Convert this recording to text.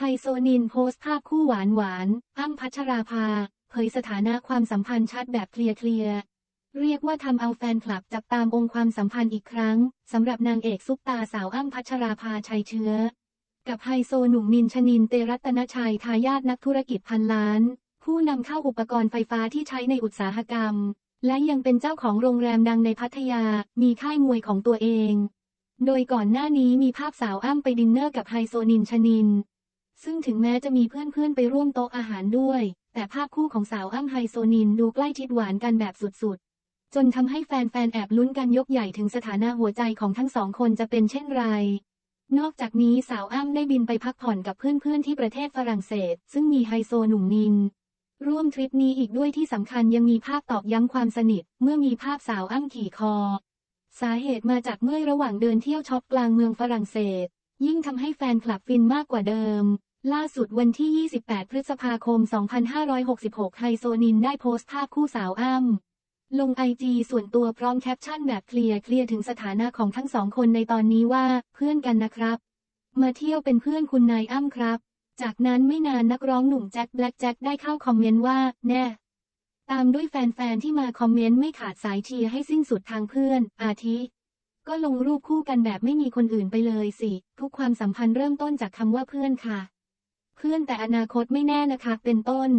ไฮโซนินโพสต์ภาพคู่หวานหวานๆอ้ำพัชราภา เผยสถานะความสัมพันธ์ชัดแบบเคลียร์เคลียร์เรียกว่าทำเอาแฟนคลับจับตามองความสัมพันธ์อีกครั้งสำหรับนางเอกซุปตาสาวอ้ำพัชราภาชัยเชื้อ กับไฮโซหนุ่มนินชนินเตรัตนชัยทายาทนักธุรกิจพันล้าน ผู้นำเข้าอุปกรณ์ไฟฟ้าที่ใช้ในอุตสาหกรรม และยังเป็นเจ้าของโรงแรมดังในพัทยา มีค่ายมวยของตัวเอง โดยก่อนหน้านี้มีภาพสาวอ้ำไปดินเนอร์กับไฮโซนินชนิน ซึ่งถึงแม้จะมีเพื่อนๆไปร่วมโต๊ะอาหารด้วย แต่ภาพคู่ของสาวอ้ำไฮโซนินดูใกล้ชิดหวานกันแบบสุดๆ จนทำให้แฟนๆ แอบลุ้นกันยกใหญ่ถึงสถานะหัวใจของทั้งสองคนจะเป็นเช่นไร นอกจากนี้สาวอ้ำได้บินไปพักผ่อนกับเพื่อนๆ ที่ประเทศฝรั่งเศส ซึ่งมีไฮโซหนุ่มนิน ร่วมทริปนี้อีกด้วยที่สำคัญยังมีภาพตอกย้ำความสนิท เมื่อมีภาพสาวอ้ำขี่คอ สาเหตุมาจากเมื่อระหว่างเดินเที่ยวช็อปกลางเมืองฝรั่งเศส ยิ่งทำให้แฟนคลับฟินมากกว่าเดิม ล่าสุดวันที่ 28 พฤษภาคม 2566 ไฮโซนินได้โพสต์ภาพคู่สาวอ้ำลงไอจีส่วนตัวพร้อมแคปชั่นแบบเคลียร์เคลียร์ถึงสถานะของทั้งสองคนในตอนนี้ว่าเพื่อนกันนะครับ มาเที่ยวเป็นเพื่อนคุณนายอ้ำครับ จากนั้นไม่นานนักร้องหนุ่มแจ็คแบล็กแจ็คได้เข้าคอมเมนต์ว่า แน่ ตามด้วยแฟนๆที่มาคอมเมนต์ไม่ขาดสายเชียร์ให้สิ้นสุดทางเพื่อน อาทิ ก็ลงรูปคู่กันแบบไม่มีคนอื่นไปเลยสิ ทุกความสัมพันธ์เริ่มต้นจากคำว่าเพื่อนค่ะ เพื่อนแต่อนาคตไม่แน่นะคะ เป็นต้น